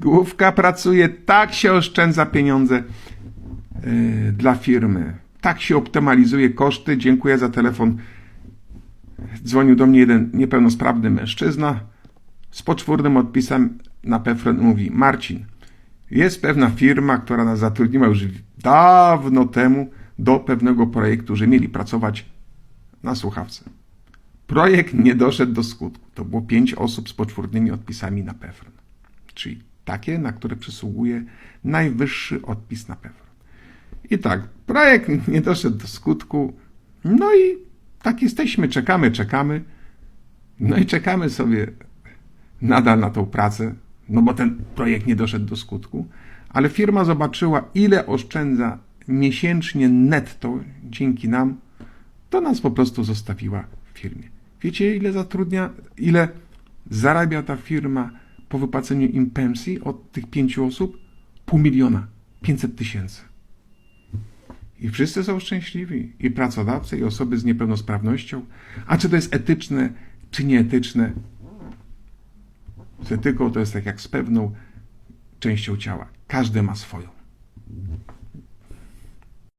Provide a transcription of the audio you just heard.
Główka pracuje, tak się oszczędza pieniądze yy, dla firmy. Tak się optymalizuje koszty. Dziękuję za telefon. Dzwonił do mnie jeden niepełnosprawny mężczyzna z poczwórnym odpisem na PFRON mówi Marcin, jest pewna firma, która nas zatrudniła już dawno temu do pewnego projektu, że mieli pracować na słuchawce. Projekt nie doszedł do skutku. To było pięć osób z poczwórnymi odpisami na PFRON. Czyli takie, na które przysługuje najwyższy odpis na PFRON. I tak, projekt nie doszedł do skutku. No i tak jesteśmy, czekamy, czekamy. No i czekamy sobie nadal na tą pracę, no bo ten projekt nie doszedł do skutku, ale firma zobaczyła, ile oszczędza miesięcznie netto dzięki nam, to nas po prostu zostawiła w firmie. Wiecie, ile zatrudnia, ile zarabia ta firma po wypłaceniu im pensji od tych pięciu osób? Pół miliona, 500 tysięcy. I wszyscy są szczęśliwi, i pracodawcy, i osoby z niepełnosprawnością. A czy to jest etyczne, czy nieetyczne? Z etyką to jest tak jak z pewną częścią ciała. Każdy ma swoją.